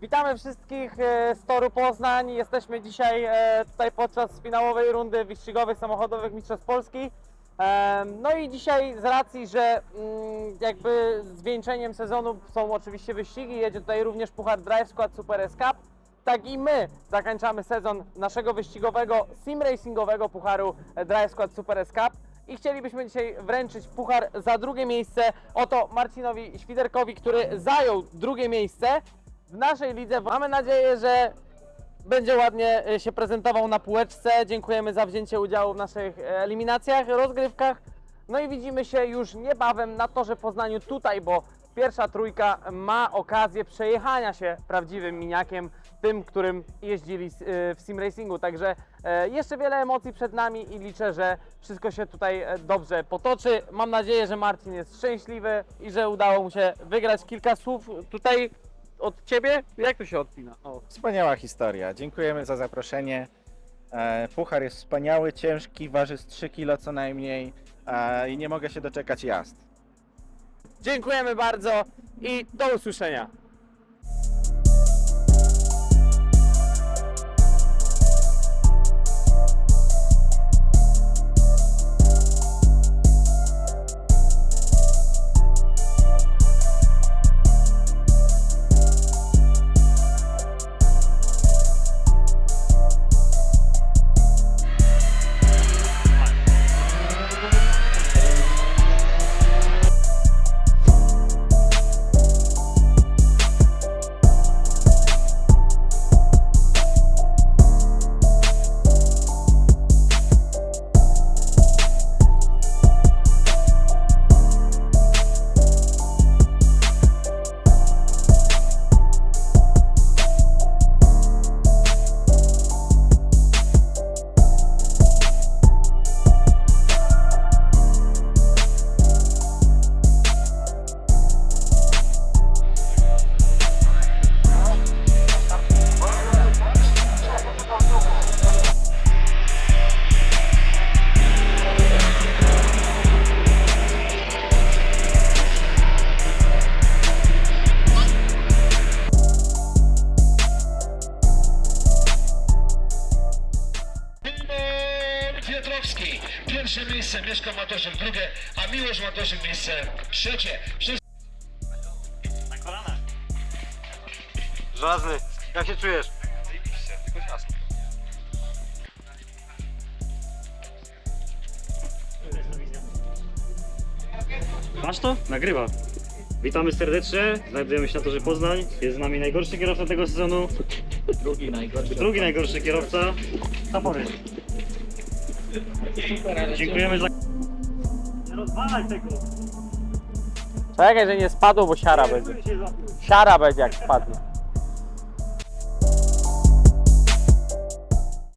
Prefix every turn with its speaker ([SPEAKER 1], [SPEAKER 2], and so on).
[SPEAKER 1] Witamy wszystkich e, z Toru Poznań. Jesteśmy dzisiaj e, tutaj podczas finałowej rundy wyścigowych samochodowych Mistrzostw Polski. Em, No i dzisiaj z racji, że mm, jakby zwieńczeniem sezonu są oczywiście wyścigi, jedzie tutaj również Puchar Drive Squad Super S Cup, tak i my zakończamy sezon naszego wyścigowego sim racingowego Pucharu Drive Squad Super S Cup i chcielibyśmy dzisiaj wręczyć puchar za drugie miejsce oto Marcinowi Świderkowi, który zajął drugie miejsce w naszej lidze. Mamy nadzieję, że będzie ładnie e, się prezentował na półeczce. Dziękujemy za wzięcie udziału w naszych e, eliminacjach, rozgrywkach. No i widzimy się już niebawem na torze Poznaniu tutaj, bo pierwsza trójka ma okazję przejechania się prawdziwym miniakiem, tym, którym jeździli e, w sim racingu. Także jeszcze wiele emocji przed nami i liczę, że wszystko się tutaj dobrze potoczy. Mam nadzieję, że Marcin jest szczęśliwy i że udało mu się wygrać kilka słów tutaj od ciebie. Jak to się odpina? O.
[SPEAKER 2] Wspaniała historia. Dziękujemy za zaproszenie. E, Puchar jest wspaniały, ciężki, waży z 3 kg co najmniej e, i nie mogę się doczekać jazd.
[SPEAKER 1] Dziękujemy bardzo i do usłyszenia.
[SPEAKER 3] Pierwsze miejsce, Mieszko Matoszek drugie, a Miłosz Matoszek miejsce trzecie. Wszyscy
[SPEAKER 4] Żelazny, jak się czujesz?
[SPEAKER 5] Masz to? Nagrywa. Witamy serdecznie, znajdujemy się na torze Poznań. Jest z nami najgorszy kierowca tego sezonu. Drugi najgorszy. Drugi najgorszy kierowca. Powiesz? Dziękujemy za... Nie rozwalaj tego!
[SPEAKER 1] Czekaj, że nie spadło, bo siara będzie. Siara będzie jak spadnie.